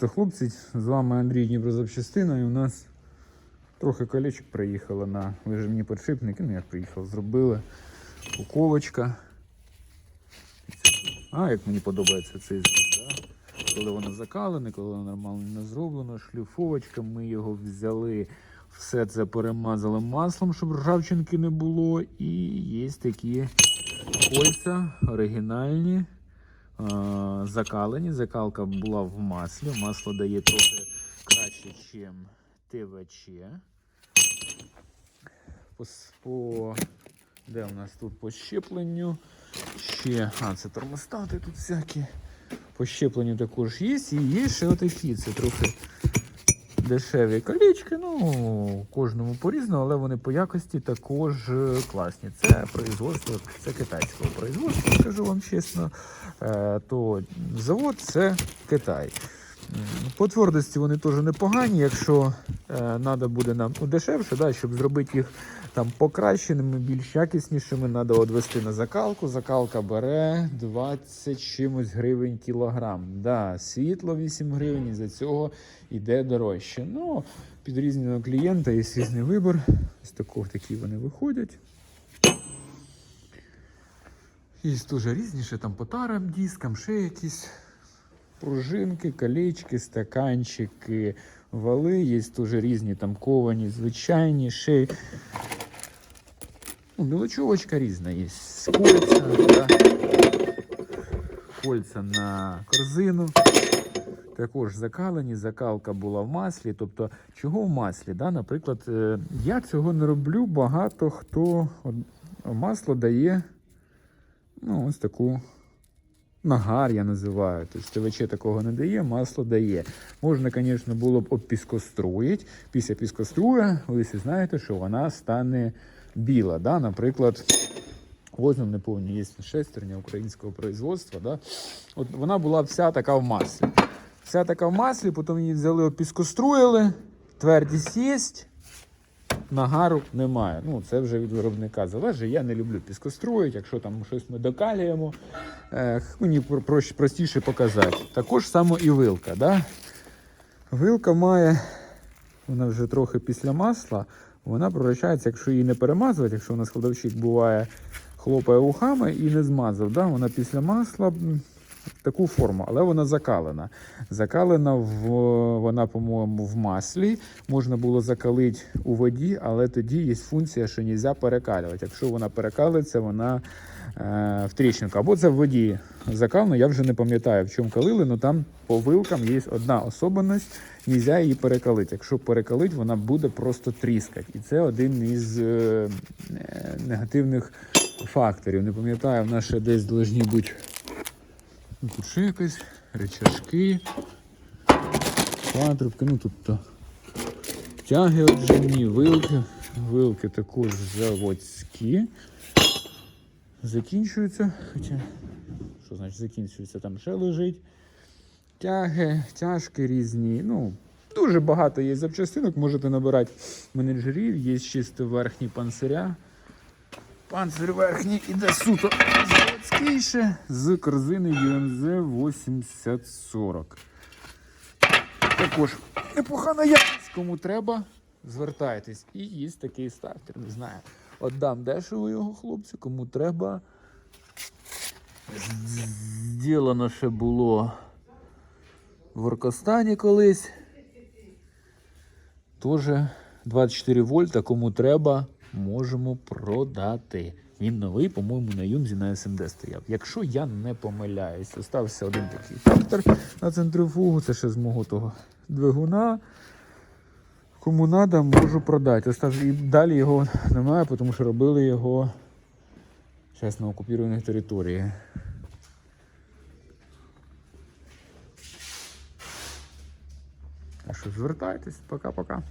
Це хлопці, з вами Андрій Дніпрозапчастина, і у нас трохи колечок приїхало на вижимні підшипники. Ну як приїхав, зробили упаковочка. А, як мені подобається цей звук, да? коли воно закалене, коли воно нормально зроблено, шліфовочка, ми його взяли, все це перемазали маслом, щоб ржавчинки не було. І є такі кольця оригінальні. Е, закалені. Закалка була в маслі. Масло дає трохи краще, ніж ТВЧ. По, по, де у нас тут по щепленню? Ще, а, це термостати тут всякі. По щепленню також є. І є ще отакі. Це трохи дешеві колічки. Ну, кожному по-різному, але вони по якості також е, класні. Це производство, це китайського производства, скажу вам чесно. Е, То завод це Китай. По твердості вони теж непогані, якщо треба буде нам ну, дешевше, да, щоб зробити їх там покращеними, більш якіснішими, треба відвести на закалку. Закалка бере 20 чимось гривень кілограм. Да, світло 8 гривень, і за цього йде дорожче. Ну, під різного клієнта є різний вибір. Ось такого такі вони виходять. Є дуже різніше, там по тарам, дискам, ще якісь пружинки, колечки, стаканчики, вали, є дуже різні там ковані, звичайні, ще ну, мілочовочка різна є. Кольця, да? кольця на корзину. Також закалені, закалка була в маслі. Тобто, чого в маслі? Да? Наприклад, е, я цього не роблю, багато хто масло дає ну, ось таку нагар, я називаю. Тобто ТВЧ такого не дає, масло дає. Можна, звісно, було б обпіскоструїть. Після піскоструя, ви всі знаєте, що вона стане біла. Да? Наприклад, возьмемо, не повні, є шестерня українського производства. Да? От вона була вся така в маслі. Вся така в маслі, потім її взяли, опіскоструїли, твердість є, нагару немає. Ну, це вже від виробника залежить. Я не люблю піскоструїть, якщо там щось ми докалюємо, мені проще- простіше показати. Також само і вилка. Да? Вилка має, вона вже трохи після масла, вона превращається, якщо її не перемазувати, якщо у нас кладовщик буває, хлопає ухами і не змазав. Да? Вона після масла таку форму, але вона закалена. Закалена в, вона, по-моєму, в маслі. Можна було закалити у воді, але тоді є функція, що не можна перекалювати. Якщо вона перекалиться, вона е, в тріщинку. Або це в воді закалено, я вже не пам'ятаю, в чому калили, але там по вилкам є одна особливість, не можна її перекалити. Якщо перекалити, вона буде просто тріскати. І це один із е, е, негативних факторів. Не пам'ятаю, в нас ще десь повинні бути Ну, Тут ще речашки, патрубки, ну тобто тяги отжимні, вилки. Вилки також заводські. Закінчуються. Хоча, що значить закінчується, там ще лежить. Тяги, тяжки різні. Ну, дуже багато є запчастинок. Можете набирати менеджерів, є чисто верхні панциря. Панцир верхній іде суто заводський з корзини UMZ 8040. Також непогана якість, кому треба, звертайтесь. І є такий стартер, не знаю. Отдам дешево його хлопцю, кому треба. Зділано ще було в Оркостані колись. Тоже 24 вольта, кому треба, можемо продати. Він новий, по-моєму, на Юмзі на СМД стояв. Якщо я не помиляюсь, остався один такий фактор на центрифугу, це ще з мого того двигуна. Кому треба, можу продати. Остав... І далі його немає, тому що робили його зараз на окупованій території. Так що звертайтесь, пока-пока.